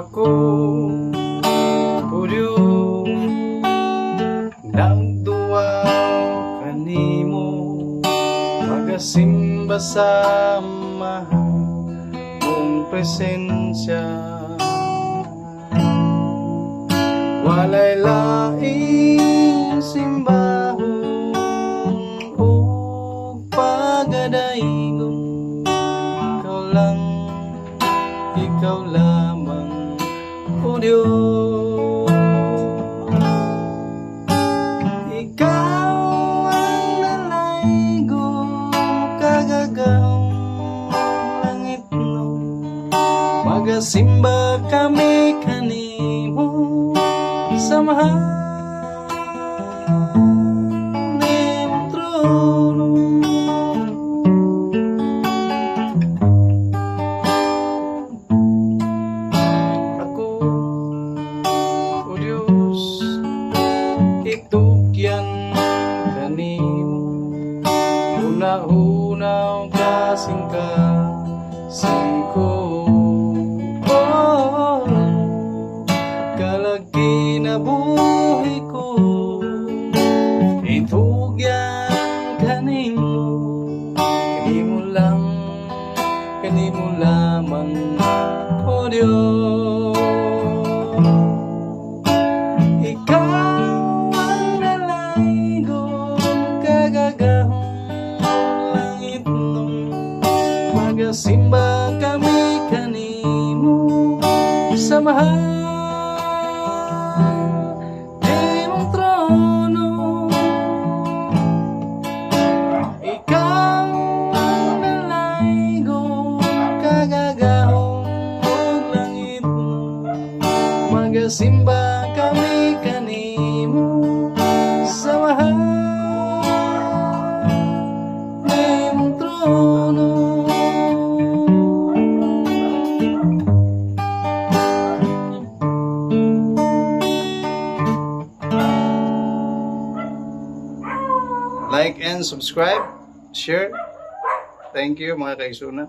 ako puryo ng duwa kanimo magasimba sa mahal mong presensya? Walay laing simbahon o pagadaigon ikaw lang ikaw lamang. Diyos Ikaw ang nalaygo kagagahong langit no? Magasimba kami kanimo sa Una-unaw kasing ka singko oh, Kalagi na buhay ko. Itugyan kanimo Kanimo lang, kanimo lamang O Diyos magasimba kami kanimo sa mahal imong trono. Ikaw nalaygo kagagahong Magasimba Like and subscribe, share. Thank you mga kaisuna.